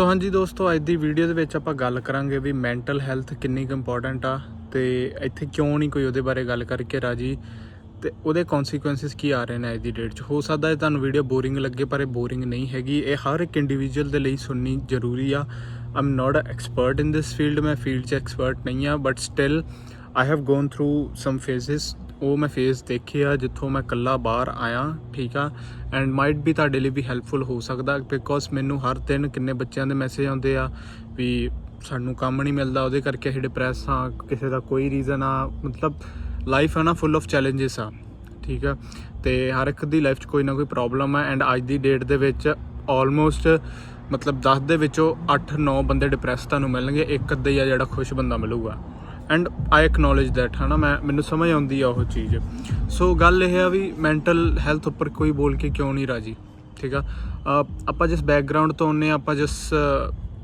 ਸੋ ਹਾਂਜੀ ਦੋਸਤੋ, ਅੱਜ ਦੀ ਵੀਡੀਓ ਦੇ ਵਿੱਚ ਆਪਾਂ ਗੱਲ ਕਰਾਂਗੇ ਵੀ ਮੈਂਟਲ ਹੈਲਥ ਕਿੰਨੀ ਕੁ ਇੰਪੋਰਟੈਂਟ ਆ ਤੇ ਇੱਥੇ ਕਿਉਂ ਨਹੀਂ ਕੋਈ ਉਹਦੇ ਬਾਰੇ ਗੱਲ ਕਰਕੇ ਰਾਜੀ ਤੇ ਉਹਦੇ ਕਨਸੀਕੁਐਂਸਸ ਕੀ ਆ ਰਹੇ ਨੇ ਅੱਜ ਦੀ ਡੇਟ 'ਚ। ਹੋ ਸਕਦਾ ਹੈ ਤੁਹਾਨੂੰ ਵੀਡੀਓ ਬੋਰਿੰਗ ਲੱਗੇ, ਪਰ ਇਹ ਬੋਰਿੰਗ ਨਹੀਂ ਹੈਗੀ। ਇਹ ਹਰ ਇੱਕ ਇੰਡੀਵਿਜੂਅਲ ਦੇ ਲਈ ਸੁਣਨੀ ਜ਼ਰੂਰੀ ਆ। I'm not a expert in this field ਮੈਂ ਫੀਲਡ 'ਚ ਐਕਸਪਰਟ ਨਹੀਂ ਆ but still I have gone through some phases ਉਹ ਮੈਂ ਫੇਸ ਦੇਖੇ ਆ ਜਿੱਥੋਂ ਮੈਂ ਇਕੱਲਾ ਬਾਹਰ ਆਇਆ, ਠੀਕ ਆ? ਐਂਡ ਮਾਈਟ ਵੀ ਤੁਹਾਡੇ ਲਈ ਵੀ ਹੈਲਪਫੁਲ ਹੋ ਸਕਦਾ ਬਿਕੋਜ਼ ਮੈਨੂੰ ਹਰ ਦਿਨ ਕਿੰਨੇ ਬੱਚਿਆਂ ਦੇ ਮੈਸੇਜ ਆਉਂਦੇ ਆ ਵੀ ਸਾਨੂੰ ਕੰਮ ਨਹੀਂ ਮਿਲਦਾ, ਉਹਦੇ ਕਰਕੇ ਅਸੀਂ ਡਿਪਰੈਸ ਹਾਂ, ਕਿਸੇ ਦਾ ਕੋਈ ਰੀਜ਼ਨ ਆ, ਮਤਲਬ ਲਾਈਫ ਹੈ ਨਾ ਫੁੱਲ ਆਫ ਚੈਲੰਜਸ ਆ, ਠੀਕ ਆ? ਤੇ ਹਰ ਇੱਕ ਦੀ ਲਾਈਫ 'ਚ ਕੋਈ ਨਾ ਕੋਈ ਪ੍ਰੋਬਲਮ ਆ ਐਂਡ ਅੱਜ ਦੀ ਡੇਟ ਦੇ ਵਿੱਚ ਆਲਮੋਸਟ ਮਤਲਬ 10 ਦੇ ਵਿੱਚੋਂ 8-9 ਬੰਦੇ ਡਿਪਰੈਸ ਤੁਹਾਨੂੰ ਮਿਲਣਗੇ, ਇੱਕ ਅੱਧਾ ਹੀ ਆ ਜਿਹੜਾ ਖੁਸ਼ ਬੰਦਾ ਮਿਲੂਗਾ। ਐਂਡ ਆਈ ਐਕਨੋਲਜ ਦੈਟ ਹਨਾ? ਮੈਂ, ਮੈਨੂੰ ਸਮਝ ਆਉਂਦੀ ਆ ਉਹ ਚੀਜ਼। ਸੋ ਗੱਲ ਇਹ ਆ ਵੀ ਮੈਂਟਲ ਹੈਲਥ ਉੱਪਰ ਕੋਈ ਬੋਲ ਕੇ ਕਿਉਂ ਨਹੀਂ ਰਾਜੀ? ਠੀਕ ਆ? ਆਪਾਂ ਜਿਸ ਬੈਕਗ੍ਰਾਉਂਡ ਤੋਂ ਆਉਂਦੇ ਆ, ਆਪਾਂ ਜਿਸ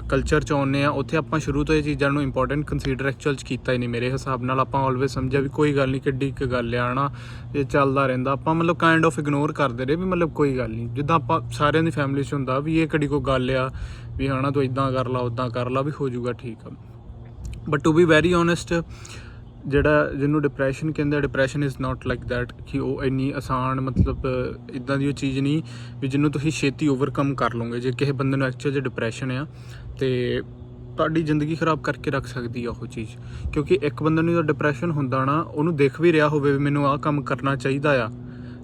ਕਲਚਰ ਚ ਆਉਂਦੇ ਆ, ਉੱਥੇ ਆਪਾਂ ਸ਼ੁਰੂ ਤੋਂ ਇਹ ਚੀਜ਼ਾਂ ਨੂੰ ਇੰਪੋਰਟੈਂਟ ਕੰਸੀਡਰ ਐਕਚੁਅਲ ਚ ਕੀਤਾ ਹੀ ਨਹੀਂ। ਮੇਰੇ ਹਿਸਾਬ ਨਾਲ ਆਪਾਂ ਆਲਵੇਸ ਸਮਝਿਆ ਵੀ ਕੋਈ ਗੱਲ ਨਹੀਂ, ਕਿੱਡੀ ਇੱਕ ਗੱਲ ਆ ਨਾ ਇਹ ਚੱਲਦਾ ਰਹਿੰਦਾ। ਆਪਾਂ ਮਤਲਬ ਕਾਈਂਡ ਆਫ ਇਗਨੋਰ ਕਰਦੇ ਰਹੇ ਵੀ ਮਤਲਬ ਕੋਈ ਗੱਲ ਨਹੀਂ। ਜਿੱਦਾਂ ਆਪਾਂ ਸਾਰਿਆਂ ਦੀ ਫੈਮਿਲੀ 'ਚ ਹੁੰਦਾ ਵੀ ਇਹ ਕਿਹੜੀ ਕੋਈ ਗੱਲ ਆ, ਵੀ ਹਨਾ, ਤੂੰ ਇਦਾਂ ਕਰ ਲਾ ਉਦਾਂ ਕਰ ਲਾ, ਵੀ ਹੋ ਜਾਊਗਾ, ਠੀਕ ਆ। But to be very honest ਜਿਹੜਾ ਜਿਹਨੂੰ ਡਿਪਰੈਸ਼ਨ ਕਹਿੰਦੇ ਆ depression is not like that ਕਿ ਉਹ ਇੰਨੀ ਆਸਾਨ ਮਤਲਬ ਇਦਾਂ ਦੀ ਉਹ ਚੀਜ਼ ਨਹੀਂ ਵੀ ਜਿਹਨੂੰ ਤੁਸੀਂ ਛੇਤੀ ਓਵਰਕਮ ਕਰ ਲਓਗੇ। ਜੇ ਕਿਸੇ ਬੰਦੇ ਨੂੰ ਐਕਚੁਅਲ ਜੇ ਡਿਪਰੈਸ਼ਨ ਆ, ਤੇ ਤੁਹਾਡੀ ਜ਼ਿੰਦਗੀ ਖਰਾਬ ਕਰਕੇ ਰੱਖ ਸਕਦੀ ਆ ਉਹ ਚੀਜ਼। ਕਿਉਂਕਿ ਇੱਕ ਬੰਦੇ ਨੂੰ ਜਦੋਂ ਡਿਪਰੈਸ਼ਨ ਹੁੰਦਾ ਨਾ, ਉਹਨੂੰ ਦੇਖ ਵੀ ਰਿਹਾ ਹੋਵੇ ਵੀ ਮੈਨੂੰ ਆਹ ਕੰਮ ਕਰਨਾ ਚਾਹੀਦਾ ਆ।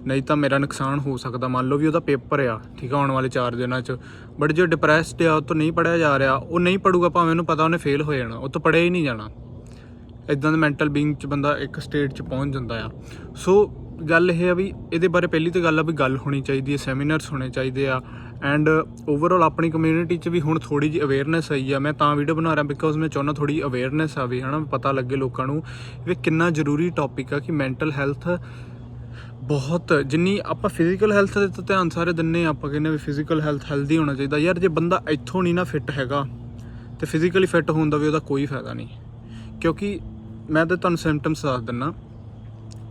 ਨਹੀਂ ਤਾਂ ਮੇਰਾ ਨੁਕਸਾਨ ਹੋ ਸਕਦਾ। ਮੰਨ ਲਓ ਵੀ ਉਹਦਾ ਪੇਪਰ ਆ, ਠੀਕ ਆ, ਆਉਣ ਵਾਲੇ 4 ਦਿਨਾਂ 'ਚ। ਬਟ ਜੇ ਡਿਪਰੈਸਡ ਆ, ਉਹ ਤੋਂ ਨਹੀਂ ਪੜਿਆ ਜਾ ਰਿਹਾ, ਉਹ ਨਹੀਂ ਪੜੂਗਾ ਭਾਵੇਂ ਉਹਨੂੰ ਪਤਾ ਉਹਨੇ ਫੇਲ ਹੋ ਜਾਣਾ, ਉਹ ਤੋਂ ਪੜਿਆ ਹੀ ਨਹੀਂ ਜਾਣਾ। ਇਦਾਂ ਦੇ ਮੈਂਟਲ ਬੀਇੰਗ 'ਚ ਬੰਦਾ ਇੱਕ ਸਟੇਟ 'ਚ ਪਹੁੰਚ ਜਾਂਦਾ ਆ। ਸੋ ਗੱਲ ਇਹ ਆ ਵੀ ਇਹਦੇ ਬਾਰੇ ਪਹਿਲੀ ਤਾਂ ਗੱਲ ਆ ਵੀ ਗੱਲ ਹੋਣੀ ਚਾਹੀਦੀ ਹੈ ਸੈਮੀਨਾਰਸ ਹੋਣੇ ਚਾਹੀਦੇ ਆ। ਐਂਡ ਓਵਰਆਲ ਆਪਣੀ ਕਮਿਊਨਿਟੀ 'ਚ ਵੀ ਹੁਣ ਥੋੜੀ ਜਿਹੀ ਅਵੇਅਰਨੈਸ ਆਈ ਆ। ਮੈਂ ਤਾਂ ਵੀਡੀਓ ਬਣਾ ਰਿਹਾ ਬਿਕੋਜ਼ ਮੈਂ ਚਾਹੁੰਦਾ ਥੋੜੀ ਅਵੇਅਰਨੈਸ ਆਵੇ, ਹਨਾ ਪਤਾ ਲੱਗੇ ਲੋਕਾਂ ਨੂੰ ਵੀ ਕਿੰਨਾ ਜ਼ਰੂਰੀ ਟੌਪਿਕ ਆ ਕਿ ਮੈਂਟਲ ਹੈਲਥ ਬਹੁਤ ਜਿੰਨੀ ਆਪਾਂ ਫਿਜ਼ੀਕਲ ਹੈਲਥ ਦੇ ਤਾਂ ਧਿਆਨ ਸਾਰੇ ਦਿੰਨੇ ਆ, ਆਪਾਂ ਕਹਿੰਦੇ ਵੀ ਫਿਜ਼ੀਕਲ ਹੈਲਥ ਹੈਲਦੀ ਹੋਣਾ ਚਾਹੀਦਾ। ਯਾਰ ਜੇ ਬੰਦਾ ਇੱਥੋਂ ਨਹੀਂ ਨਾ ਫਿੱਟ ਹੈਗਾ, ਤੇ ਫਿਜ਼ੀਕਲੀ ਫਿੱਟ ਹੋਣ ਦਾ ਵੀ ਉਹਦਾ ਕੋਈ ਫਾਇਦਾ ਨਹੀਂ। ਕਿਉਂਕਿ ਮੈਂ ਤਾਂ ਤੁਹਾਨੂੰ ਸਿੰਪਟਮਸ ਦੱਸ ਦਿੰਨਾ।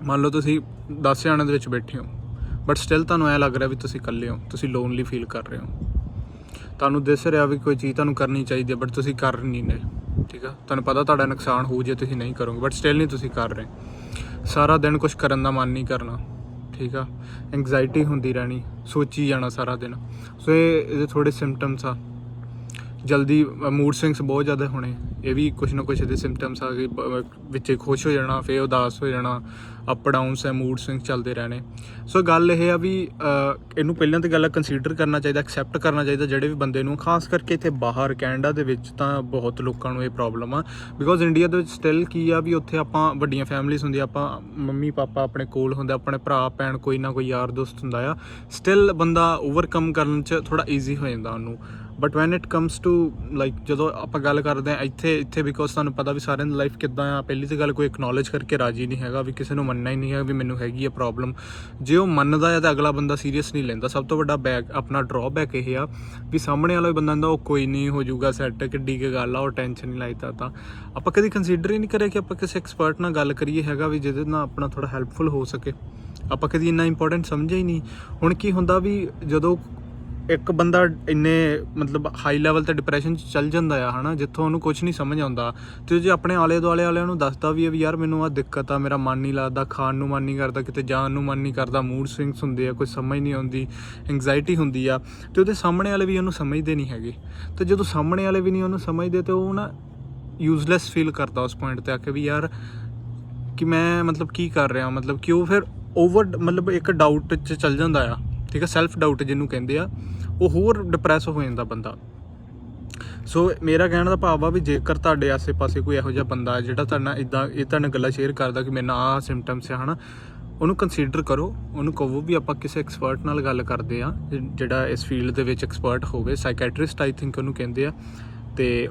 ਮੰਨ ਲਓ ਤੁਸੀਂ 10 ਜਣਾਂ ਦੇ ਵਿੱਚ ਬੈਠੇ ਹੋ ਬਟ ਸਟਿਲ ਤੁਹਾਨੂੰ ਐ ਲੱਗ ਰਿਹਾ ਵੀ ਤੁਸੀਂ ਇਕੱਲੇ ਹੋ, ਤੁਸੀਂ ਲੋਨਲੀ ਫੀਲ ਕਰ ਰਹੇ ਹੋ। ਤੁਹਾਨੂੰ ਦਿਸ ਰਿਹਾ ਵੀ ਕੋਈ ਚੀਜ਼ ਤੁਹਾਨੂੰ ਕਰਨੀ ਚਾਹੀਦੀ ਹੈ ਬਟ ਤੁਸੀਂ ਕਰ ਨਹੀਂ ਰਹੇ, ਠੀਕ ਆ? ਤੁਹਾਨੂੰ ਪਤਾ ਤੁਹਾਡਾ ਨੁਕਸਾਨ ਹੋਊ ਜੇ, ਤੁਸੀਂ ਨਹੀਂ ਕਰੋਗੇ ਬਟ ਸਟਿਲ ਨਹੀਂ ਤੁਸੀਂ ਕਰ ਰਹੇ। ਸਾਰਾ ਦਿਨ ਕੁਝ ਕਰਨ ਦਾ ਮਨ ਨਹੀਂ ਕਰਨਾ। ਠੀਕ ਆ। ਐਂਗਜ਼ਾਇਟੀ ਹੁੰਦੀ ਰਹਿਣੀ, ਸੋਚੀ ਜਾਣਾ ਸਾਰਾ ਦਿਨ। ਸੋ ਇਹ ਇਹਦੇ ਥੋੜੇ ਸਿੰਪਟਮਸ ਆ। ਜਲਦੀ ਮੂਡ ਸਵਿੰਗਸ ਬਹੁਤ ਜ਼ਿਆਦਾ ਹੋਣੇ। ਇਹ ਵੀ ਕੁਝ ਨਾ ਕੁਝ ਇਹਦੇ ਸਿੰਪਟਮਸ ਆ ਗਏ, ਬ- ਵਿੱਚੇ ਖੁਸ਼ ਹੋ ਜਾਣਾ ਫੇ ਉਦਾਸ ਹੋ ਜਾਣਾ ਅਪ ਡਾਊਨਸ ਹੈ ਮੂਡ ਸਵਿੰਗ ਚੱਲਦੇ ਰਹਿਣੇ। ਸੋ ਗੱਲ ਇਹ ਆ ਵੀ ਇਹਨੂੰ ਪਹਿਲਾਂ ਤੇ ਗੱਲ ਕੰਸੀਡਰ ਕਰਨਾ ਚਾਹੀਦਾ ਐਕਸੈਪਟ ਕਰਨਾ ਚਾਹੀਦਾ ਜਿਹੜੇ ਵੀ ਬੰਦੇ ਨੂੰ, ਖਾਸ ਕਰਕੇ ਇੱਥੇ ਬਾਹਰ, ਕੈਨੇਡਾ ਦੇ ਵਿੱਚ ਤਾਂ ਬਹੁਤ ਲੋਕਾਂ ਨੂੰ ਇਹ ਪ੍ਰੋਬਲਮ ਆ। ਬਿਕੋਜ਼ ਇੰਡੀਆ ਦੇ ਵਿੱਚ ਸਟਿਲ ਕੀ ਆ ਵੀ ਉੱਥੇ ਆਪਾਂ ਵੱਡੀਆਂ ਫੈਮਲੀਆਂ ਹੁੰਦੀਆਂ, ਆਪਾਂ ਮੰਮੀ, ਪਾਪਾ ਆਪਣੇ ਕੋਲ ਹੁੰਦੇ, ਆਪਣੇ ਭਰਾ, ਭੈਣ, ਕੋਈ ਨਾ ਕੋਈ ਯਾਰ, ਦੋਸਤ ਹੁੰਦਾ ਆ। ਸਟਿਲ ਬੰਦਾ ਓਵਰਕਮ ਕਰਨ ਚ ਥੋੜਾ ਈਜ਼ੀ ਹੋ ਜਾਂਦਾ ਉਹਨੂੰ। But when it comes to like ਜਦੋਂ ਆਪਾਂ ਗੱਲ ਕਰਦੇ ਆ ਇੱਥੇ ਇੱਥੇ ਬਿਕੋਜ਼ ਤੁਹਾਨੂੰ ਪਤਾ ਵੀ ਸਾਰਿਆਂ ਦੀ ਲਾਈਫ ਕਿੱਦਾਂ ਆ। ਪਹਿਲੀ ਤਾਂ ਗੱਲ ਕੋਈ ਐਕਨੋਲਜ ਕਰਕੇ ਰਾਜੀ ਨਹੀਂ ਹੈਗਾ, ਵੀ ਕਿਸੇ ਨੂੰ ਮੰਨਣਾ ਹੀ ਨਹੀਂ ਹੈ ਵੀ ਮੈਨੂੰ ਹੈਗੀ ਆ ਪ੍ਰੋਬਲਮ ਜੇ ਉਹ ਮੰਨਦਾ ਆ ਤਾਂ ਅਗਲਾ ਬੰਦਾ ਸੀਰੀਅਸ ਨਹੀਂ ਲੈਂਦਾ। ਸਭ ਤੋਂ ਵੱਡਾ ਬੈਕ ਆਪਣਾ ਡਰਾਬੈਕ ਇਹ ਆ ਵੀ ਸਾਹਮਣੇ ਵਾਲਾ ਵੀ ਬੰਦਾ ਕਹਿੰਦਾ ਉਹ ਕੋਈ ਨਹੀਂ, ਹੋ ਜਾਊਗਾ ਸੈੱਟ ਕਿੱਡੀ ਕੀ ਗੱਲ ਆ, ਉਹ ਟੈਨਸ਼ਨ ਨਹੀਂ ਲਾਈਦਾ ਤਾਂ ਆਪਾਂ ਕਦੀ ਕੰਸੀਡਰ ਹੀ ਨਹੀਂ ਕਰਿਆ ਕਿ ਆਪਾਂ ਕਿਸੇ ਐਕਸਪਰਟ ਨਾਲ ਗੱਲ ਕਰੀਏ ਹੈਗਾ ਵੀ ਜਿਹਦੇ ਨਾਲ ਆਪਣਾ ਥੋੜਾ ਹੈਲਪਫੁਲ ਹੋ ਸਕੇ। ਆਪਾਂ ਕਦੀ ਇੰਨਾ ਇੰਪੋਰਟੈਂਟ ਸਮਝਿਆ ਹੀ ਨਹੀਂ। ਹੁਣ ਕੀ ਹੁੰਦਾ ਵੀ ਜਦੋਂ ਇੱਕ ਬੰਦਾ ਇੰਨੇ ਮਤਲਬ ਹਾਈ ਲੈਵਲ ਤੇ ਡਿਪਰੈਸ਼ਨ ਚ ਚੱਲ ਜਾਂਦਾ ਆ, ਹਨਾ, ਜਿੱਥੋਂ ਉਹਨੂੰ ਕੁਝ ਨਹੀਂ ਸਮਝ ਆਉਂਦਾ। ਤੇ ਜੇ ਆਪਣੇ ਆਲੇ ਦੁਆਲੇ ਵਾਲਿਆਂ ਨੂੰ ਦੱਸਦਾ ਵੀ ਹੈ ਵੀ ਯਾਰ ਮੈਨੂੰ ਆ ਦਿੱਕਤ ਆ, ਮੇਰਾ ਮਨ ਨਹੀਂ ਲੱਗਦਾ, ਖਾਣ ਨੂੰ ਮਨ ਨਹੀਂ ਕਰਦਾ, ਕਿਤੇ ਜਾਣ ਨੂੰ ਮਨ ਨਹੀਂ ਕਰਦਾ ਮੂਡ ਸਵਿੰਗਸ ਹੁੰਦੇ ਆ, ਕੋਈ ਸਮਝ ਨਹੀਂ ਆਉਂਦੀ ਐਂਗਜ਼ਾਇਟੀ ਹੁੰਦੀ ਆ, ਤੇ ਉਹਦੇ ਸਾਹਮਣੇ ਵਾਲੇ ਵੀ ਉਹਨੂੰ ਸਮਝਦੇ ਨਹੀਂ ਹੈਗੇ। ਤੇ ਜਦੋਂ ਸਾਹਮਣੇ ਵਾਲੇ ਵੀ ਨਹੀਂ ਉਹਨੂੰ ਸਮਝਦੇ, ਤੇ ਉਹ ਨਾ ਯੂਜ਼ਲੈਸ ਫੀਲ ਕਰਦਾ ਉਸ ਪੁਆਇੰਟ ਤੇ ਆ ਕੇ ਵੀ ਯਾਰ ਕਿ ਮੈਂ ਮਤਲਬ ਕੀ ਕਰ ਰਿਹਾ, ਮਤਲਬ ਕਿ ਉਹ ਫਿਰ ਓਵਰ ਮਤਲਬ ਇੱਕ ਡਾਊਟ ਚ ਚੱਲ ਜਾਂਦਾ ਆ। ਠੀਕ ਆ ਸੈਲਫ ਡਾਊਟ ਜਿਹਨੂੰ ਕਹਿੰਦੇ ਆ, ਉਹ ਹੋਰ ਡਿਪਰੈਸ ਹੋ ਜਾਂਦਾ ਬੰਦਾ। ਸੋ ਮੇਰਾ ਕਹਿਣ ਦਾ ਭਾਵ ਆ ਵੀ ਜੇਕਰ ਤੁਹਾਡੇ ਆਸੇ-ਪਾਸੇ ਕੋਈ ਇਹੋ ਜਿਹਾ ਬੰਦਾ ਹੈ ਜਿਹੜਾ ਤੁਹਾਡੇ ਨਾਲ ਇਦਾਂ ਇਹ ਤੁਹਾਡੇ ਨਾਲ ਗੱਲਾਂ ਸ਼ੇਅਰ ਕਰਦਾ ਕਿ ਮੇਰੇ ਨਾਲ ਆਹ ਸਿੰਪਟਮਸ ਆ, ਹਨਾ, ਉਹਨੂੰ ਕੰਸੀਡਰ ਕਰੋ, ਉਹਨੂੰ ਕਹੋ ਵੀ ਆਪਾਂ ਕਿਸੇ ਐਕਸਪਰਟ ਨਾਲ ਗੱਲ ਕਰਦੇ ਆ, ਜਿਹੜਾ ਇਸ ਫੀਲਡ ਦੇ ਵਿੱਚ ਐਕਸਪਰਟ ਹੋਵੇ ਸਾਈਕੈਟ੍ਰਿਸਟ ਆਈ ਥਿੰਕ ਉਹਨੂੰ ਕਹਿੰਦੇ ਆ, ਤੇ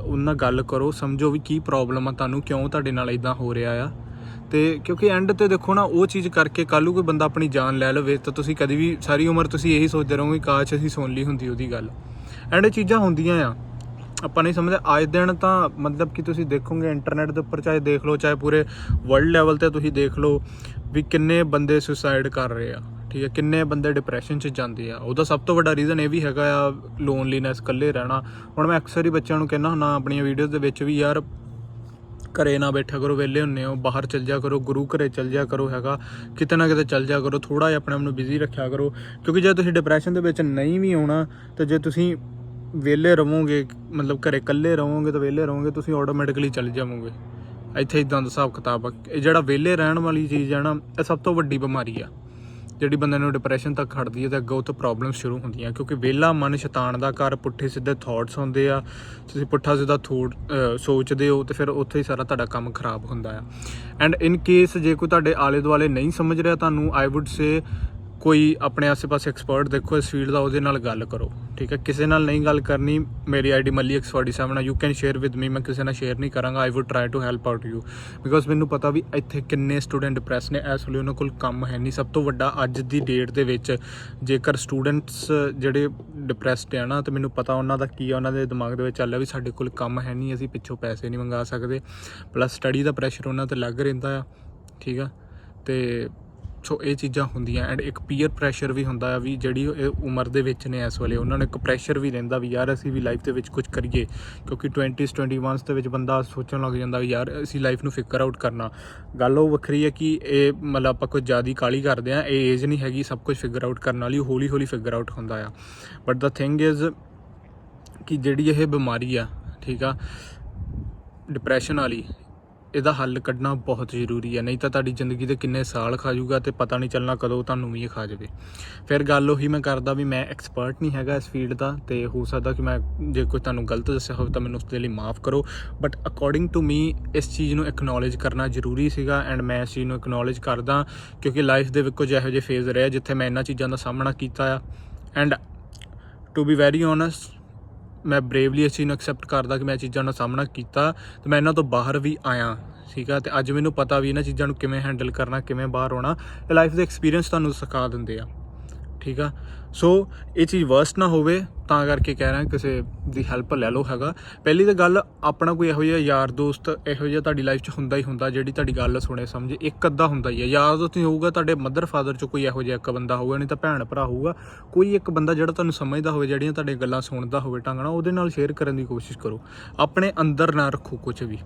ਉਹਨਾਂ ਨਾਲ ਗੱਲ ਕਰੋ, ਸਮਝੋ ਵੀ ਕੀ ਪ੍ਰੋਬਲਮ ਆ ਤੁਹਾਨੂੰ, ਕਿਉਂ ਤੁਹਾਡੇ ਨਾਲ ਇਦਾਂ ਹੋ ਰਿਹਾ ਆ ਤੇ ਕਿਉਂਕਿ ਐਂਡ ਤੇ ਦੇਖੋ ਨਾ, ਉਹ ਚੀਜ਼ ਕਰਕੇ ਕੱਲ੍ਹ ਨੂੰ ਕੋਈ ਬੰਦਾ ਆਪਣੀ ਜਾਨ ਲੈ ਲਵੇ, ਤਾਂ ਤੁਸੀਂ ਕਦੀ ਵੀ ਸਾਰੀ ਉਮਰ ਤੁਸੀਂ ਇਹੀ ਸੋਚਦੇ ਰਹੋਗੇ, ਕਾਸ਼ ਅਸੀਂ ਸੁਣ ਲਈ ਹੁੰਦੀ ਉਹਦੀ ਗੱਲ। ਐਂਡ ਇਹ ਚੀਜ਼ਾਂ ਹੁੰਦੀਆਂ ਆ। ਆਪਾਂ ਨਹੀਂ ਸਮਝਦੇ, ਅੱਜ ਦਿਨ ਤਾਂ ਮਤਲਬ ਕਿ ਤੁਸੀਂ ਦੇਖੋਗੇ ਇੰਟਰਨੈਟ ਦੇ ਉੱਪਰ, ਚਾਹੇ ਦੇਖ ਲਓ, ਚਾਹੇ ਪੂਰੇ ਵਰਲਡ ਲੈਵਲ ਤੇ ਤੁਸੀਂ ਦੇਖ ਲਓ, ਵੀ ਕਿੰਨੇ ਬੰਦੇ ਸੁਸਾਈਡ ਕਰ ਰਹੇ ਆ। ਠੀਕ ਠੀਕ ਹੈ, ਕਿੰਨੇ ਬੰਦੇ ਡਿਪਰੈਸ਼ਨ 'ਚ ਜਾਂਦੇ ਆ। ਉਹਦਾ ਸਭ ਤੋਂ ਵੱਡਾ ਰੀਜ਼ਨ ਇਹ ਵੀ ਹੈਗਾ ਆ ਲੋਨਲੀਨੈਸ ਇਕੱਲੇ ਰਹਿਣਾ। ਹੁਣ ਮੈਂ ਅਕਸਰ ਹੀ ਬੱਚਿਆਂ ਨੂੰ ਕਹਿੰਦਾ ਹੁੰਦਾ, ਆਪਣੀਆਂ ਵੀਡੀਓਜ਼ ਦੇ ਵਿੱਚ ਵੀ ਯਾਰ ਘਰੇ ਨਾ ਬੈਠਾ ਕਰੋ, ਵਿਹਲੇ ਹੁੰਨੇ ਹੋ, ਬਾਹਰ ਚੱਲ ਜਾ ਕਰੋ, ਗੁਰੂ ਘਰੇ ਚੱਲ ਜਾ ਕਰੋ ਹੈਗਾ, ਕਿਤੇ ਨਾ ਕਿਤੇ ਚੱਲ ਜਾ ਕਰੋ ਥੋੜਾ ਜਿਹਾ ਆਪਣੇ ਆਪ ਨੂੰ ਬਿਜ਼ੀ ਰੱਖਿਆ ਕਰੋ, ਕਿਉਂਕਿ ਜੇ ਤੁਸੀਂ ਡਿਪਰੈਸ਼ਨ ਦੇ ਵਿੱਚ ਨਹੀਂ ਵੀ ਆਉਣਾ ਤੇ ਜੇ ਤੁਸੀਂ ਵਿਹਲੇ ਰਹੋਗੇ, ਮਤਲਬ ਘਰੇ ਇਕੱਲੇ ਰਹੋਗੇ ਤਾਂ ਵਿਹਲੇ ਰਹੋਗੇ, ਤੁਸੀਂ ਆਟੋਮੈਟਿਕਲੀ ਚੱਲ ਜਾਵੋਗੇ। ਇੱਥੇ ਇਦਾਂ ਦਾ ਹਿਸਾਬ ਕਿਤਾਬ ਆ। ਇਹ ਜਿਹੜਾ ਵਿਹਲੇ ਰਹਿਣ ਵਾਲੀ ਚੀਜ਼ ਹੈ ਨਾ, ਇਹ ਸਭ ਤੋਂ ਵੱਡੀ ਬਿਮਾਰੀ ਆ। ਜਿਹੜੀ ਬੰਦੇ ਨੂੰ ਡਿਪਰੈਸ਼ਨ ਤੱਕ ਖੜਦੀ ਹੈ ਤੇ ਅੱਗੇ ਉਹ ਤੋਂ ਪ੍ਰੋਬਲਮ ਸ਼ੁਰੂ ਹੁੰਦੀਆਂ, ਕਿਉਂਕਿ ਵਿਹਲਾ ਮਨ ਸ਼ੈਤਾਨ ਦਾ ਘਰ, ਪੁੱਠੇ ਸਿੱਧੇ ਥਾਟਸ ਹੁੰਦੇ ਆ, ਤੁਸੀਂ ਪੁੱਠਾ ਸਿੱਧਾ ਥੋਟ ਸੋਚਦੇ ਹੋ ਤੇ ਫਿਰ ਉੱਥੇ ਹੀ ਸਾਰਾ ਤੁਹਾਡਾ ਕੰਮ ਖਰਾਬ ਹੁੰਦਾ ਆ। ਐਂਡ ਇਨ ਕੇਸ ਜੇ ਕੋਈ ਤੁਹਾਡੇ ਆਲੇ ਦੁਆਲੇ ਨਹੀਂ ਸਮਝ ਰਿਹਾ ਤੁਹਾਨੂੰ ਆਈ ਊਡ ਸੇ ਕੋਈ ਆਪਣੇ ਆਸ-ਪਾਸੇ ਐਕਸਪਰਟ ਦੇਖੋ, ਇਸ ਫੀਲਡ ਦਾ ਉਹਦੇ ਨਾਲ ਗੱਲ ਕਰੋ। ਠੀਕ ਹੈ? ਕਿਸੇ ਨਾਲ ਨਹੀਂ ਗੱਲ ਕਰਨੀ, ਮੇਰੀ ਆਈਡੀ ਮੱਲੀ x47 ਆ। You can share with me ਮੈਂ ਕਿਸੇ ਨਾਲ ਸ਼ੇਅਰ ਨਹੀਂ ਕਰਾਂਗਾ। I would try to help out you because ਮੈਨੂੰ ਪਤਾ ਵੀ ਇੱਥੇ ਕਿੰਨੇ ਸਟੂਡੈਂਟ ਡਿਪਰੈਸ ਨੇ। ਇਸ ਵੇਲੇ ਉਹਨਾਂ ਕੋਲ ਕੰਮ ਹੈ ਨਹੀਂ। ਸਭ ਤੋਂ ਵੱਡਾ ਅੱਜ ਦੀ ਡੇਟ ਦੇ ਵਿੱਚ ਜੇਕਰ ਸਟੂਡੈਂਟਸ ਜਿਹੜੇ ਡਿਪਰੈਸਡ ਆ ਨਾ, ਤੇ ਮੈਨੂੰ ਪਤਾ ਉਹਨਾਂ ਦਾ ਕੀ ਆ, ਉਹਨਾਂ ਦੇ ਦਿਮਾਗ ਦੇ ਵਿੱਚ ਚੱਲ ਰਿਹਾ ਵੀ ਸਾਡੇ ਕੋਲ ਕੰਮ ਹੈ ਨਹੀਂ, ਅਸੀਂ ਪਿੱਛੋਂ ਪੈਸੇ ਨਹੀਂ ਮੰਗਾ ਸਕਦੇ। ਪਲੱਸ ਸਟੱਡੀ ਦਾ ਪ੍ਰੈਸ਼ਰ ਉਹਨਾਂ ਤੇ ਲੱਗ ਰਹਿੰਦਾ ਆ। ਠੀਕ ਆ? ਤੇ ਸੋ ਇਹ ਚੀਜ਼ਾਂ ਹੁੰਦੀਆਂ ਐਂਡ ਇੱਕ ਪੀਅਰ ਪ੍ਰੈਸ਼ਰ ਵੀ ਹੁੰਦਾ ਆ ਵੀ ਜਿਹੜੀ ਇਹ ਉਮਰ ਦੇ ਵਿੱਚ ਨੇ ਇਸ ਵੇਲੇ, ਉਹਨਾਂ ਨੂੰ ਇੱਕ ਪ੍ਰੈਸ਼ਰ ਵੀ ਰਹਿੰਦਾ ਵੀ ਯਾਰ ਅਸੀਂ ਵੀ ਲਾਈਫ ਦੇ ਵਿੱਚ ਕੁਝ ਕਰੀਏ, ਕਿਉਂਕਿ 20s 21s ਦੇ ਵਿੱਚ ਬੰਦਾ ਸੋਚਣ ਲੱਗ ਜਾਂਦਾ ਵੀ ਯਾਰ ਅਸੀਂ ਲਾਈਫ ਨੂੰ ਫਿਗਰ ਆਊਟ ਕਰਨਾ। ਗੱਲ ਉਹ ਵੱਖਰੀ ਹੈ ਕਿ ਇਹ ਮਤਲਬ ਆਪਾਂ ਕੁਝ ਜ਼ਿਆਦਾ ਕਾਲੀ ਕਰਦੇ ਆ ਇਹ ਏਜ ਨਹੀਂ ਹੈਗੀ, ਸਭ ਕੁਝ ਫਿਗਰ ਆਊਟ ਕਰਨ ਵਾਲੀ, ਹੌਲੀ ਹੌਲੀ ਫਿਗਰ ਆਊਟ ਹੁੰਦਾ ਆ। ਬਟ ਦਾ ਥਿੰਗ ਇਜ਼ ਕਿ ਜਿਹੜੀ ਇਹ ਬਿਮਾਰੀ ਆ, ਠੀਕ ਆ ਡਿਪਰੈਸ਼ਨ ਵਾਲੀ ਇਹਦਾ ਹੱਲ ਕੱਢਣਾ ਬਹੁਤ ਜ਼ਰੂਰੀ ਹੈ। ਨਹੀਂ ਤਾਂ ਤੁਹਾਡੀ ਜ਼ਿੰਦਗੀ ਦੇ ਕਿੰਨੇ ਸਾਲ ਖਾ ਜਾਊਗਾ ਤੇ ਪਤਾ ਨਹੀਂ ਚੱਲਣਾ ਕਦੋਂ ਤੁਹਾਨੂੰ ਵੀ ਇਹ ਖਾ ਜਾਵੇ। ਫਿਰ ਗੱਲ ਉਹੀ ਮੈਂ ਕਰਦਾ ਵੀ ਮੈਂ ਐਕਸਪਰਟ ਨਹੀਂ ਹੈਗਾ ਇਸ ਫੀਲਡ ਦਾ ਤੇ ਹੋ ਸਕਦਾ ਕਿ ਮੈਂ ਜੇ ਕੋਈ ਤੁਹਾਨੂੰ ਗਲਤ ਦੱਸਿਆ ਹੋਵੇ ਤਾਂ ਮੈਨੂੰ ਉਸ ਦੇ ਲਈ ਮਾਫ ਕਰੋ। ਬਟ ਅਕੋਰਡਿੰਗ ਟੂ ਮੀ ਇਸ ਚੀਜ਼ ਨੂੰ ਐਕਨੋਲੇਜ ਕਰਨਾ ਜ਼ਰੂਰੀ ਸੀਗਾ ਐਂਡ ਮੈਂ ਇਸ ਚੀਜ਼ ਨੂੰ ਐਕਨੋਲੇਜ ਕਰਦਾ ਕਿਉਂਕਿ ਲਾਈਫ ਦੇ ਵਿੱਚ ਕੁਝ ਇਹੋ ਜਿਹੇ ਫੇਜ਼ ਰਹੇ ਜਿੱਥੇ ਮੈਂ ਇਹਨਾਂ ਚੀਜ਼ਾਂ ਦਾ ਸਾਹਮਣਾ ਕੀਤਾ ਆ। And to be very honest ਮੈਂ ਬਰੇਵਲੀ ਇਸ ਚੀਜ਼ ਨੂੰ ਐਕਸੈਪਟ ਕਰਦਾ ਕਿ ਮੈਂ ਇਹ ਚੀਜ਼ਾਂ ਦਾ ਸਾਹਮਣਾ ਕੀਤਾ ਤੇ ਮੈਂ ਇਹਨਾਂ ਤੋਂ ਬਾਹਰ ਵੀ ਆਇਆ, ਠੀਕ ਆ? ਤੇ ਅੱਜ ਮੈਨੂੰ ਪਤਾ ਵੀ ਇਹਨਾਂ ਚੀਜ਼ਾਂ ਨੂੰ ਕਿਵੇਂ ਹੈਂਡਲ ਕਰਨਾ, ਕਿਵੇਂ ਬਾਹਰ ਆਉਣਾ ਇਹ ਲਾਈਫ ਦੇ ਐਕਸਪੀਰੀਅੰਸ ਤੁਹਾਨੂੰ ਸਿਖਾ ਦਿੰਦੇ ਆ, ਠੀਕ ਆ? ਸੋ ਇਹ ਚੀਜ਼ ਵਰਸਟ ਨਾ ਹੋਵੇ ਤਾਂ ਕਰਕੇ ਕਹਿ ਰਿਹਾ ਕਿਸੇ ਦੀ ਹੈਲਪ ਲੈ ਲਓ ਹੈਗਾ। ਪਹਿਲੀ ਤਾਂ ਗੱਲ, ਆਪਣਾ ਕੋਈ ਇਹੋ ਜਿਹਾ ਯਾਰ ਦੋਸਤ, ਇਹੋ ਜਿਹਾ ਤੁਹਾਡੀ ਲਾਈਫ 'ਚ ਹੁੰਦਾ ਹੀ ਹੁੰਦਾ, ਜਿਹੜੀ ਤੁਹਾਡੀ ਗੱਲ ਸੁਣੇ, ਸਮਝੇ, ਇੱਕ ਅੱਧਾ ਹੁੰਦਾ ਹੀ ਹੈ। ਯਾਰ ਦੋਸਤ ਨਹੀਂ ਹੋਊਗਾ, ਤੁਹਾਡੇ ਮਦਰ ਫਾਦਰ 'ਚ ਕੋਈ ਇਹੋ ਜਿਹਾ ਇੱਕ ਬੰਦਾ ਹੋਊਗਾ, ਨਹੀਂ ਤਾਂ ਭੈਣ ਭਰਾ ਹੋਊਗਾ। ਕੋਈ ਇੱਕ ਬੰਦਾ ਜਿਹੜਾ ਤੁਹਾਨੂੰ ਸਮਝਦਾ ਹੋਵੇ, ਜਿਹੜੀਆਂ ਤੁਹਾਡੀਆਂ ਗੱਲਾਂ ਸੁਣਦਾ ਹੋਵੇ ਢੰਗ ਨਾਲ, ਉਹਦੇ ਨਾਲ ਸ਼ੇਅਰ ਕਰਨ ਦੀ ਕੋਸ਼ਿਸ਼ ਕਰੋ। ਆਪਣੇ ਅੰਦਰ ਨਾ ਰੱਖੋ ਕੁਝ ਵੀ।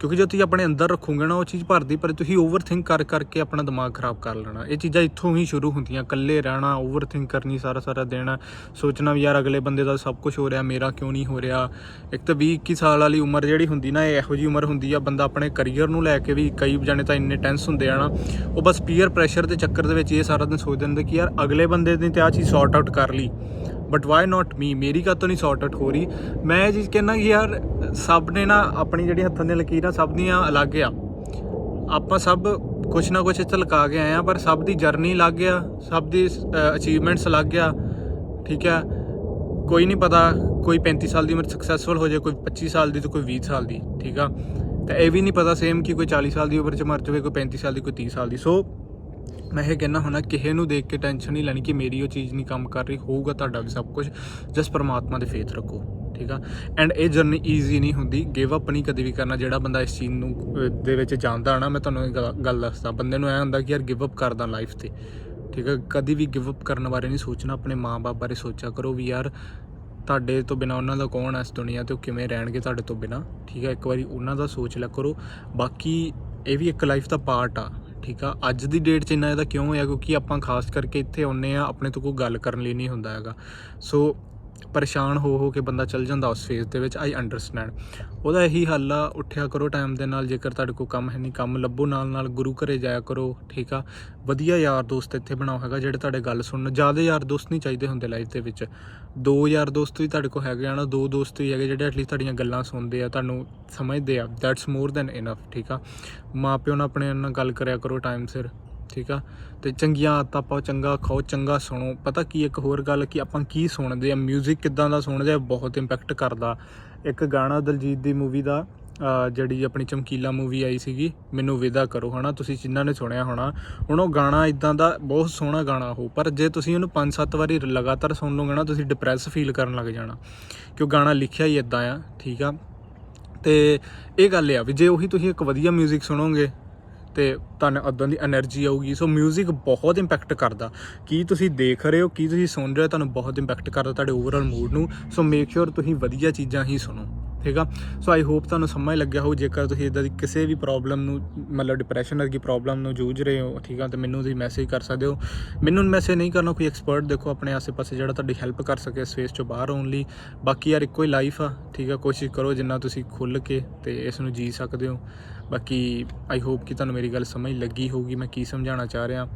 ਕਿਉਂਕਿ ਜੇ ਤੁਸੀਂ ਆਪਣੇ ਅੰਦਰ ਰੱਖੋਗੇ ਨਾ, ਉਹ ਚੀਜ਼ ਭਰਦੀ, ਪਰ ਤੁਸੀਂ ਓਵਰਥਿੰਕ ਕਰ ਕਰਕੇ ਆਪਣਾ ਦਿਮਾਗ ਖਰਾਬ ਕਰ ਲੈਣਾ। ਇਹ ਚੀਜ਼ਾਂ ਇੱਥੋਂ ਹੀ ਸ਼ੁਰੂ ਹੁੰਦੀਆਂ, ਇਕੱਲੇ ਰਹਿਣਾ ਓਵਰਥਿੰਕ ਕਰਨੀ, ਸਾਰਾ ਸਾਰਾ ਦੇਣਾ ਸੋਚਣਾ ਵੀ ਯਾਰ ਅਗਲੇ ਬੰਦੇ ਦਾ ਸਭ ਕੁਝ ਹੋ ਰਿਹਾ, ਮੇਰਾ ਕਿਉਂ ਨਹੀਂ ਹੋ ਰਿਹਾ? ਇੱਕ ਤਾਂ 20 21 ਸਾਲ ਵਾਲੀ ਉਮਰ ਜਿਹੜੀ ਹੁੰਦੀ ਨਾ, ਇਹ ਇਹੋ ਜੀ ਉਮਰ ਹੁੰਦੀ ਆ, ਬੰਦਾ ਆਪਣੇ ਕੈਰੀਅਰ ਨੂੰ ਲੈ ਕੇ ਵੀ ਕਈ ਜਣੇ ਤਾਂ ਇੰਨੇ ਟੈਂਸ ਹੁੰਦੇ ਆ ਨਾ, ਉਹ ਬਸ ਪੀਅਰ ਪ੍ਰੈਸ਼ਰ ਦੇ ਚੱਕਰ ਦੇ ਵਿੱਚ ਇਹ ਸਾਰਾ ਦਿਨ ਸੋਚਦੇ ਹੁੰਦੇ ਕਿ ਯਾਰ ਅਗਲੇ ਬੰਦੇ ਨੇ ਤੇ ਆ ਚੀਜ਼ ਸੌਰਟ ਆਊਟ ਕਰ ਲਈ। ਬਟ ਵਾਈ ਨਾਟ ਮੀ ਮੇਰੀ ਕਾ ਤੋਂ ਨਹੀਂ ਸੌਰਟ ਆਊਟ ਹੋ ਰਹੀ। ਮੈਂ ਇਹ ਚੀਜ਼ ਕਹਿੰਦਾ ਕਿ ਯਾਰ, ਸਭ ਨੇ ਨਾ ਆਪਣੀ ਜਿਹੜੀ ਹੱਥਾਂ ਦੀਆਂ ਲਕੀਰਾਂ ਸਭ ਦੀਆਂ ਅਲੱਗ ਆ। ਆਪਾਂ ਸਭ ਕੁਛ ਨਾ ਕੁਛ ਇੱਥੇ ਲਗਾ ਕੇ ਆਏ ਆ, ਪਰ ਸਭ ਦੀ ਜਰਨੀ ਅਲੱਗ ਆ, ਸਭ ਦੀ ਅਚੀਵਮੈਂਟਸ ਅਲੱਗ ਆ। ਠੀਕ ਆ? ਕੋਈ ਨਹੀਂ ਪਤਾ, ਕੋਈ 35 ਸਾਲ ਦੀ ਉਮਰ ਸਕਸੈਸਫੁਲ ਹੋ ਜਾਏ, ਕੋਈ 25 ਸਾਲ ਦੀ ਤੇ ਕੋਈ 20 ਸਾਲ ਦੀ। ਠੀਕ ਆ? ਤਾਂ ਇਹ ਵੀ ਨਹੀਂ ਪਤਾ ਸੇਮ ਕਿ ਕੋਈ 40 ਸਾਲ ਦੀ ਉਮਰ 'ਚ ਮਰ ਜਾਵੇ, ਕੋਈ 35 ਸਾਲ ਦੀ, ਕੋਈ 30 ਸਾਲ ਦੀ। ਸੋ ਮੈਂ ਇਹ ਕਹਿਣਾ ਹੁੰਦਾ ਕਿਸੇ ਨੂੰ ਦੇਖ ਕੇ ਟੈਨਸ਼ਨ ਨਹੀਂ ਲੈਣੀ ਕਿ ਮੇਰੀ ਉਹ ਚੀਜ਼ ਨਹੀਂ ਕੰਮ ਕਰ ਰਹੀ, ਹੋਊਗਾ ਤੁਹਾਡਾ ਵੀ ਸਭ ਕੁਝ ਜਸ ਪਰਮਾਤਮਾ ਦੇ ਫੇਥ ਰੱਖੋ, ਠੀਕ ਆ? ਐਂਡ ਇਹ ਜਰਨੀ ਈਜ਼ੀ ਨਹੀਂ ਹੁੰਦੀ। ਗਿਵ ਅਪ ਨਹੀਂ ਕਦੇ ਵੀ ਕਰਨਾ। ਜਿਹੜਾ ਬੰਦਾ ਇਸ ਚੀਜ਼ ਨੂੰ ਦੇ ਵਿੱਚ ਜਾਂਦਾ ਨਾ, ਮੈਂ ਤੁਹਾਨੂੰ ਇਹ ਗੱਲ- ਦੱਸਦਾ। ਬੰਦੇ ਨੂੰ ਐ ਹੁੰਦਾ ਕਿ ਯਾਰ ਗਿਵ ਅਪ ਕਰਦਾ ਲਾਈਫ ਤੇ, ਠੀਕ ਹੈ ਕਦੀ ਵੀ ਗਿਵ ਅਪ ਕਰਨ ਬਾਰੇ ਨਹੀਂ ਸੋਚਣਾ। ਆਪਣੇ ਮਾਪੇ ਬਾਰੇ ਸੋਚਿਆ ਕਰੋ ਵੀ ਯਾਰ ਤੁਹਾਡੇ ਤੋਂ ਬਿਨਾ ਉਹਨਾਂ ਦਾ ਕੌਣ ਹੈ ਇਸ ਦੁਨੀਆ ਤੇ? ਉਹ ਕਿਵੇਂ ਰਹਿਣਗੇ ਤੁਹਾਡੇ ਤੋਂ ਬਿਨਾ? ਠੀਕ ਹੈ ਇੱਕ ਵਾਰੀ ਉਹਨਾਂ ਦਾ ਸੋਚ ਲਿਆ ਕਰੋ। ਬਾਕੀ ਇਹ ਵੀ ਇੱਕ ਲਾਈਫ ਦਾ ਪਾਰਟ ਆ। ਠੀਕ ਆ? ਅੱਜ ਦੀ ਡੇਟ 'ਚ ਇੰਨਾ ਇਹਦਾ ਕਿਉਂ ਹੋਇਆ? ਕਿਉਂਕਿ ਆਪਾਂ ਖਾਸ ਕਰਕੇ ਇੱਥੇ ਆਉਨੇ ਆ, ਆਪਣੇ ਤੋਂ ਕੋਈ ਗੱਲ ਕਰਨ ਲਈ ਨਹੀਂ ਹੁੰਦਾ ਹੈਗਾ। ਸੋ ਪਰੇਸ਼ਾਨ ਹੋ ਹੋ ਕੇ ਬੰਦਾ ਚੱਲ ਜਾਂਦਾ ਉਸ ਫੇਜ਼ ਦੇ ਵਿੱਚ ਆਈ ਅੰਡਰਸਟੈਂਡ ਉਹਦਾ ਇਹੀ ਹੱਲ ਆ, ਉੱਠਿਆ ਕਰੋ ਟਾਈਮ ਦੇ ਨਾਲ, ਜੇਕਰ ਤੁਹਾਡੇ ਕੋਲ ਕੰਮ ਹੈ ਨਹੀਂ ਕੰਮ ਲੱਭੋ ਨਾਲ ਨਾਲ, ਗੁਰੂ ਘਰੇ ਜਾਇਆ ਕਰੋ, ਠੀਕ ਆ? ਵਧੀਆ ਯਾਰ ਦੋਸਤ ਇੱਥੇ ਬਣਾਓ ਹੈਗਾ, ਜਿਹੜੇ ਤੁਹਾਡੇ ਗੱਲ ਸੁਣਨ। ਜ਼ਿਆਦਾ ਯਾਰ ਦੋਸਤ ਨਹੀਂ ਚਾਹੀਦੇ ਹੁੰਦੇ ਲਾਈਫ ਦੇ ਵਿੱਚ। ਦੋ ਯਾਰ ਦੋਸਤ ਵੀ ਤੁਹਾਡੇ ਕੋਲ ਹੈਗੇ ਆ ਨਾ, ਦੋ ਦੋਸਤ ਵੀ ਹੈਗੇ ਜਿਹੜੇ ਐਟਲੀਸਟ ਤੁਹਾਡੀਆਂ ਗੱਲਾਂ ਸੁਣਦੇ ਆ, ਤੁਹਾਨੂੰ ਸਮਝਦੇ ਆ। ਦੈਟਸ ਮੋਰ ਦੈਨ ਇਨਫ ਠੀਕ ਆ? ਮਾਪਿਓ ਨਾਲ ਆਪਣੇ ਨਾਲ ਗੱਲ ਕਰਿਆ ਕਰੋ ਟਾਈਮ ਸਿਰ। ਠੀਕ ਆ ਤੇ ਚੰਗੀਆਂ ਆਦਤਾਂ ਪਾਓ ਚੰਗਾ ਖਾਓ ਚੰਗਾ ਸੁਣੋ ਪਤਾ ਕੀ ਇੱਕ ਹੋਰ ਗੱਲ ਕਿ ਆਪਾਂ ਕੀ ਸੁਣਦੇ ਆ 뮤직 ਕਿਦਾਂ ਦਾ ਸੁਣਦੇ ਆ ਬਹੁਤ ਇੰਪੈਕਟ ਕਰਦਾ ਇੱਕ ਗਾਣਾ ਦਲਜੀਤ ਦੀ ਮੂਵੀ ਦਾ ਅਹ ਜਿਹੜੀ ਆਪਣੀ ਚਮਕੀਲਾ ਮੂਵੀ ਆਈ ਸੀਗੀ ਮੈਨੂੰ ਵਿਦਾ ਕਰੋ ਹਨਾ ਤੁਸੀਂ ਜਿਨ੍ਹਾਂ ਨੇ ਸੁਣਿਆ ਹੋਣਾ ਹੁਣ ਉਹ ਗਾਣਾ ਇਦਾਂ ਦਾ ਬਹੁਤ ਸੋਹਣਾ ਗਾਣਾ ਉਹ ਪਰ ਜੇ ਤੁਸੀਂ ਉਹਨੂੰ 5-7 ਵਾਰੀ ਲਗਾਤਾਰ ਸੁਣ ਲਓਗੇ ਨਾ ਤੁਸੀਂ ਡਿਪਰੈਸ ਫੀਲ ਕਰਨ ਲੱਗ ਜਾਣਾ ਕਿਉਂ ਗਾਣਾ ਲਿਖਿਆ ਹੀ ਇਦਾਂ ਆ ਠੀਕ ਆ ਤੇ ਇਹ ਗੱਲ ਆ ਵੀ ਜੇ ਉਹੀ ਤੁਸੀਂ ਇੱਕ ਵਧੀਆ 뮤직 ਸੁਣੋਗੇ ਤੇ ਤੁਹਾਨੂੰ ਉਦੋਂ ਦੀ એનર્ਜੀ ਆਊਗੀ। ਸੋ 뮤직 ਬਹੁਤ ਇੰਪੈਕਟ ਕਰਦਾ। ਕੀ ਤੁਸੀਂ ਦੇਖ ਰਹੇ ਹੋ, ਕੀ ਤੁਸੀਂ ਸੁਣ ਰਹੇ ਹੋ, ਤੁਹਾਨੂੰ ਬਹੁਤ ਇੰਪੈਕਟ ਕਰਦਾ ਤੁਹਾਡੇ ਓਵਰਆਲ ਮੂਡ ਨੂੰ। ਸੋ ਮੇਕ ਸ਼ੋਰ ਤੁਸੀਂ ਵਧੀਆ ਚੀਜ਼ਾਂ ਹੀ ਸੁਣੋ। ਠੀਕ ਆ ਸੋ ਆਈ ਹੋਪ ਤੁਹਾਨੂੰ ਸਮਝ ਲੱਗਿਆ ਹੋਊ। ਜੇਕਰ ਤੁਸੀਂ ਇਦਾਂ ਦੀ ਕਿਸੇ ਵੀ ਪ੍ਰੋਬਲਮ ਨੂੰ, ਮਤਲਬ ਡਿਪਰੈਸ਼ਨ ਵਰਗੀ ਪ੍ਰੋਬਲਮ ਨੂੰ ਜੂਝ ਰਹੇ ਹੋ, ਠੀਕ ਆ, ਤੇ ਮੈਨੂੰ ਤੁਸੀਂ ਮੈਸੇਜ ਕਰ ਸਕਦੇ ਹੋ। ਮੈਨੂੰ ਮੈਸੇਜ ਨਹੀਂ ਕਰਨਾ, ਕੋਈ ਐਕਸਪਰਟ ਦੇਖੋ ਆਪਣੇ ਆਸੇ-ਪਾਸੇ ਜਿਹੜਾ ਤੁਹਾਡੀ ਹੈਲਪ ਕਰ ਸਕੇ ਇਸ ਫੇਸ ਚੋਂ ਬਾਹਰ ਆਉਣ ਲਈ। ਬਾਕੀ ਯਾਰ, ਇੱਕੋ ਹੀ ਲਾਈਫ ਆ, ਠੀਕ ਆ, ਕੋਸ਼ਿਸ਼ ਕਰੋ ਜਿੰਨਾ ਤੁਸੀਂ ਖੁੱਲ ਕੇ ਤੇ ਇਸ ਨੂੰ ਜੀ ਸਕਦੇ ਹੋ। ਬਾਕੀ ਆਈ ਹੋਪ ਕਿ ਤੁਹਾਨੂੰ ਮੇਰੀ ਗੱਲ ਸਮਝ ਲੱਗੀ ਹੋਊਗੀ, ਮੈਂ ਕੀ ਸਮਝਾਉਣਾ ਚਾਹ ਰਿਹਾ।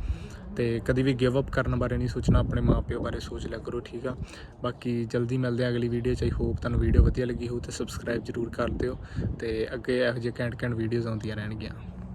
ਤੇ ਕਦੀ ਵੀ ਗਿਵ ਅਪ ਕਰਨ ਬਾਰੇ ਨਹੀਂ ਸੋਚਣਾ, ਆਪਣੇ ਮਾਪਿਓ ਬਾਰੇ ਸੋਚ ਲਿਆ ਕਰੋ, ਠੀਕ ਆ? ਬਾਕੀ ਜਲਦੀ ਮਿਲਦੇ ਆ ਅਗਲੀ ਵੀਡੀਓ ਚ ਆਈ ਹੋਪ ਤੁਹਾਨੂੰ ਵੀਡੀਓ ਵਧੀਆ ਲੱਗੀ ਹੋਊ ਤੇ ਸਬਸਕ੍ਰਾਈਬ ਜਰੂਰ ਕਰ ਦਿਓ ਤੇ ਅੱਗੇ ਇਹੋ ਜਿਹੇ ਕੈਂਟ ਕੈਂਟ ਵੀਡੀਓਜ਼ ਆਉਂਦੀਆਂ ਰਹਿਣਗੀਆਂ।